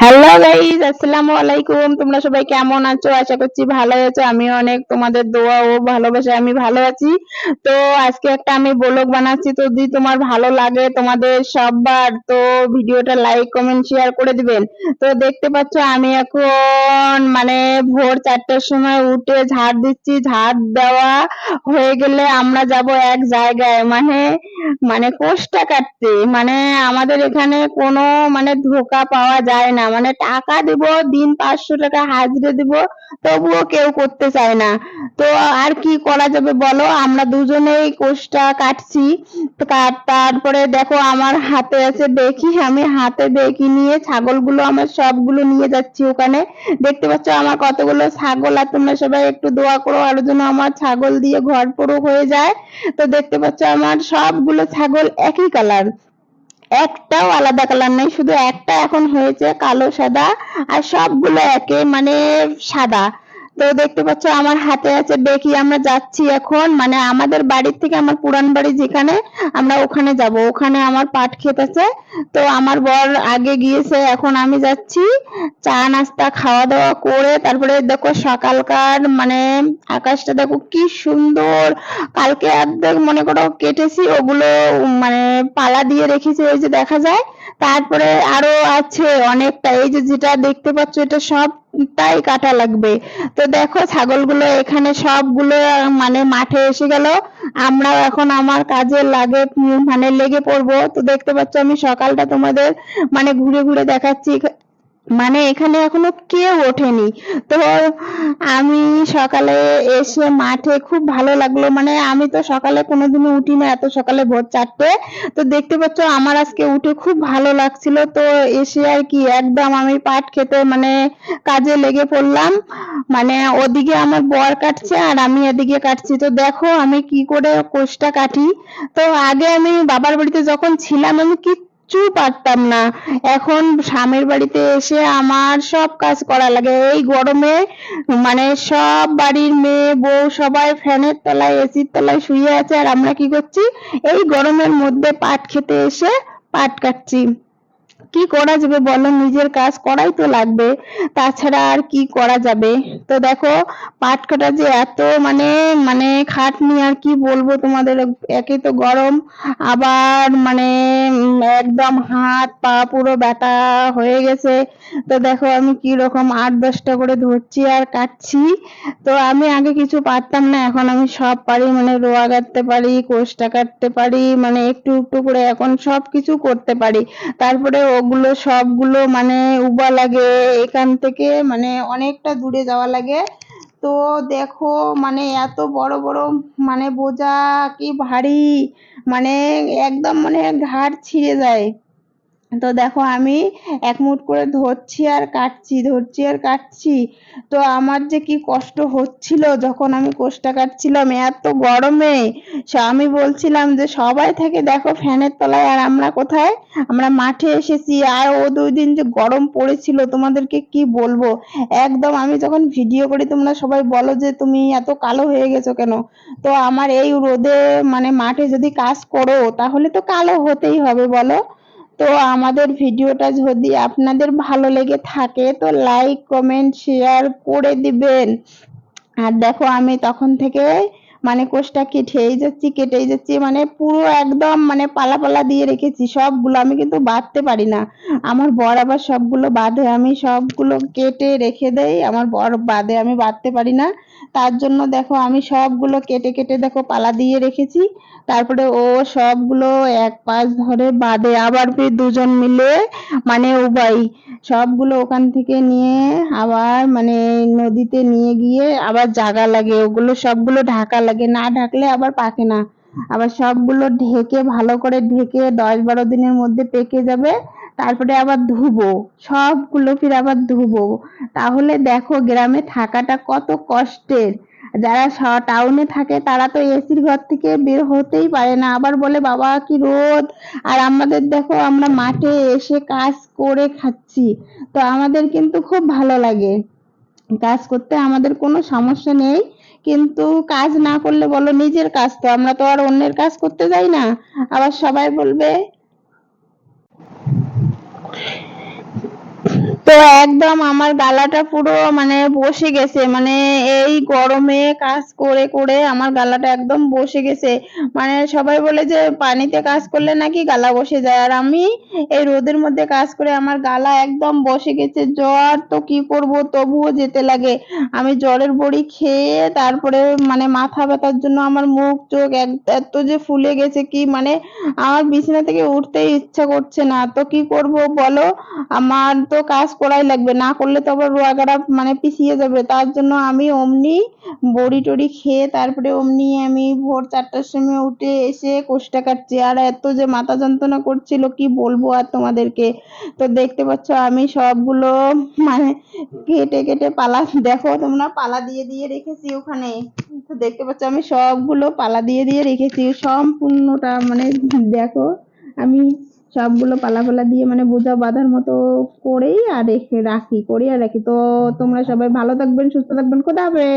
Hello guys আসসালামু আলাইকুম। তোমরা সবাই কেমন আছো? আশা করছি ভালো আছো। আমি অনেক তোমাদের দোয়া ও ভালোবাসা আমি ভালো আছি। তো আজকে একটা আমি ব্লগ বানাচ্ছি। তো যদি তোমার ভালো লাগে তোমাদের সববার, তো ভিডিওটা লাইক কমেন্ট শেয়ার করে দিবেন। তো দেখতে পাচ্ছ আমি এখন মানে ভোর চারটার সময় উঠে ঝাড় দিচ্ছি। ঝাড় দেওয়া হয়ে গেলে আমরা যাব এক জায়গায়। মানে মানে কোষ্টা কাটতে। মানে আমাদের এখানে কোনো মানে ধোকা পাওয়া যায় না। মানে টাকা দিব, দিন পাঁচশো টাকা হাজিরা দিব, তবুও কেউ করতে চায় না। তো আর কি করা যাবে বলো? আমরা দুজনেই কোষটা কাটছি। তারপরে দেখো আমার হাতে আছে দেখি আমি হাতে দেখি নিয়ে ছাগলগুলো, আমার সবগুলো নিয়ে যাচ্ছি ওখানে। দেখতে পাচ্ছ আমার কতগুলো ছাগল, আর তোমরা সবাই একটু দোয়া করো, আর জন্য আমার ছাগল দিয়ে ঘর পুরো হয়ে যায়। তো দেখতে পাচ্ছ আমার সবগুলো ছাগল একই কালার একটাও আলাদা কালার নেই, শুধু একটা এখন হয়েছে কালো, সাদা, আর সবগুলো একে মানে সাদা। তো দেখতে পাচ্ছ আমার হাতে আছে, দেখি আমরা যাচ্ছি এখন। মানে আমাদের বাড়ির থেকে আমার পুরান বাড়ি যেখানে, আমরা ওখানে যাব। ওখানে আমার পাট ক্ষেত আছে। তো আমার বর আগে গিয়েছে, এখন আমি যাচ্ছি। চা, নাস্তা খাওয়া দাওয়া করে তারপরে দেখো সকালকার মানে আকাশটা দেখো কি সুন্দর। কালকে অর্ধেক মনে করো কেটেছি, ওগুলো মানে পালা দিয়ে রেখেছি ওই যে দেখা যায়। তারপরে আরও আছে অনেকটা। এই যে যেটা দেখতে পাচ্ছ, এটা সবটাই কাটা লাগবে। তো দেখো ছাগলগুলো এখানে সবগুলো মানে মাঠে এসে গেল। আমরা এখন আমার কাজে লাগে মানে লেগে পড়ব। তো দেখতে পাচ্ছ আমি সকালটা তোমাদের মানে ঘুরে ঘুরে দেখাচ্ছি। মানে এখানে এখনও কেউ ওঠেনি। তো আমি সকালে এসে মাঠে খুব ভালো লাগল। মানে আমি তো সকালে কোনোদিনও উঠি না এত সকালে ভোর চারটে। তো দেখতে পাচ্ছ আমার আজকে উঠে খুব ভালো লাগছিল। তো এসে আর কি একদম আমি পাট খেতে মানে কাজে লেগে পড়লাম। মানে ওদিকে আমার বর কাটছে আর আমি এদিকে কাটছি। তো দেখো আমি কি করে কোষটা কাটি। তো আগে আমি বাবার বাড়িতে যখন ছিলাম আমি কিচ্ছু পারতাম না। এখন স্বামীর বাড়িতে এসে আমার সব কাজ করা লাগে। এই গরমে মানে সব বাড়ির মেয়ে, বউ সবাই ফ্যানের তলায় এসির তলায় শুয়ে আছে। আর আমরা কি করছি? এই গরমের মধ্যে পাট খেতে এসে পাট কাটছি। কি করা যাবে বলো? নিজের কাজ করাই তো লাগবে। তাছাড়া আর কি করা যাবে? তো দেখো, পাট কাটা যে এত মানে মানে খাটনি আর কি বলব তোমাদের? একে তো গরম, আবার মানে একদম হাত পা পুরো ব্যথা হয়ে গেছে। তো দেখো, আমি কি রকম আট দশটা করে ধরছি আর কাটছি। তো আমি আগে কিছু পারতাম না, এখন আমি সব পারি। মানে রোয়া কাটতে পারি, কোষটা কাটতে পারি মানে একটু একটু করে এখন সব কিছু করতে পারি। তারপরে ওগুলো সবগুলো মানে উবা লাগে, এখান থেকে মানে অনেকটা দূরে যাওয়া লাগে। তো দেখো মানে এত বড় বড় মানে বোঝা কি ভারী মানে একদম মানে ঘাড় ছিঁড়ে যায়। তো দেখো আমি এক মুঠ করে ধরছি আর কাটছি, ধরছি আর কাটছি। তো আমার যে কি কষ্ট হচ্ছিল যখন আমি কোষটা কাটছিলাম, এত গরমে। আমি বলছিলাম যে সবাই থাকে দেখো ফ্যানের তলায় আর আমরা কোথায়? আমরা মাঠে এসেছি। আর ও দুই দিন যে গরম পড়েছিল, তোমাদেরকে কি বলব? একদম আমি যখন ভিডিও করি, তোমরা সবাই বলো যে তুমি এত কালো হয়ে গেছো কেন? তো আমার এই রোদে মানে মাঠে যদি কাজ করো, তাহলে তো কালো হতেই হবে, বলো। তো আমাদের ভিডিওটা যদি আপনাদের ভালো লেগে থাকে, তো লাইক কমেন্ট শেয়ার করে দিবেন। আর দেখো আমি তখন থেকে মানে কোষটা কেটেই যাচ্ছি কেটেই যাচ্ছি মানে পুরো একদম মানে পালা পালা দিয়ে রেখেছি, সবগুলো আমি কিন্তু বাঁধতে পারি না। আমার বর আবার সবগুলো বাঁধে, আমি সবগুলো কেটে রেখে দেই, আমার বর বাঁধে, আমি বাঁধতে পারি না। তার জন্য দেখো, আমি সবগুলো কেটে কেটে দেখো পালা দিয়ে রেখেছি। তারপরে ও সবগুলো এক পাশ ধরে বাঁধে, আবার ফির দুজন মিলে মানে উবাই সবগুলো ওখান থেকে নিয়ে আবার মানে নদীতে নিয়ে গিয়ে আবার জাগা লাগে, ওগুলো সবগুলো ঢাকা লাগে, না ঢাকলে আবার পাকে না। আবার সবগুলো ঢেকে, ভালো করে ঢেকে দশ বারো দিনের মধ্যে পেকে যাবে, তারপরে আবার ধুবো, সবগুলো ফির আবার ধুবো। তাহলে দেখো গ্রামে থাকাটা কত কষ্টের। যারা টাউনে থাকে তারা তো এসির ঘর থেকে বের হতেই পারে না। আবার বলে, বাবা, কি রোদ? আর আমাদের দেখো আমরা মাঠে এসে কাজ করে খাচ্ছি। তো আমাদের কিন্তু খুব ভালো লাগে। কাজ করতে আমাদের কোনো সমস্যা নেই। কিন্তু কাজ না করলে বলো, নিজের কাজ তো, আমরা তো আর অন্যের কাজ করতে যাই না। আবার সবাই বলবে তো একদম আমার গালাটা পুরো মানে বসে গেছে। মানে এই গরমে কাজ করে করে আমার গালাটা একদম বসে গেছে। মানে সবাই বলে যে, পানিতে কাজ করলে নাকি গালা বসে যায়? আর আমি এই রোদের মধ্যে কাজ করে আমার গালা একদম বসে গেছে। জ্বর তো কি করব? তবুও যেতে লাগে। আমি জ্বরের বড়ি খেয়ে তারপরে মানে মাথা ব্যথার জন্য আমার মুখ, চোখ এত যে ফুলে গেছে কি মানে আমার বিছানা থেকে উঠতেই ইচ্ছা করছে না। তো কি করব বলো? আমার তো কাজ করাই লাগবে। না করলে তো আবার রোয়াগাড়া মানে পিছিয়ে যাবে। তার জন্য আমি অমনি বড়ি টড়ি খেয়ে তারপরে অমনি আমি ভোর চারটার সময় উঠে এসে কোষ্টা কাটছি। আর এত যে মাথা যন্ত্রণা করছিল, কি বলব আর তোমাদেরকে? তো দেখতে পাচ্ছ আমি সবগুলো মানে কেটে কেটে পালা, দেখো তোমরা পালা দিয়ে দিয়ে রেখেছি ওখানে। তো দেখতে পাচ্ছ আমি সবগুলো পালা দিয়ে দিয়ে রেখেছি। সম্পূর্ণটা মানে দেখো আমি সবগুলো পালা পালা দিয়ে মানে বোঝা বাঁধার মতো করেই আর রেখে রাখি করি আর রাখি। তো তোমরা সবাই ভালো থাকবেন, সুস্থ থাকবেন, খোদা হাফেজ।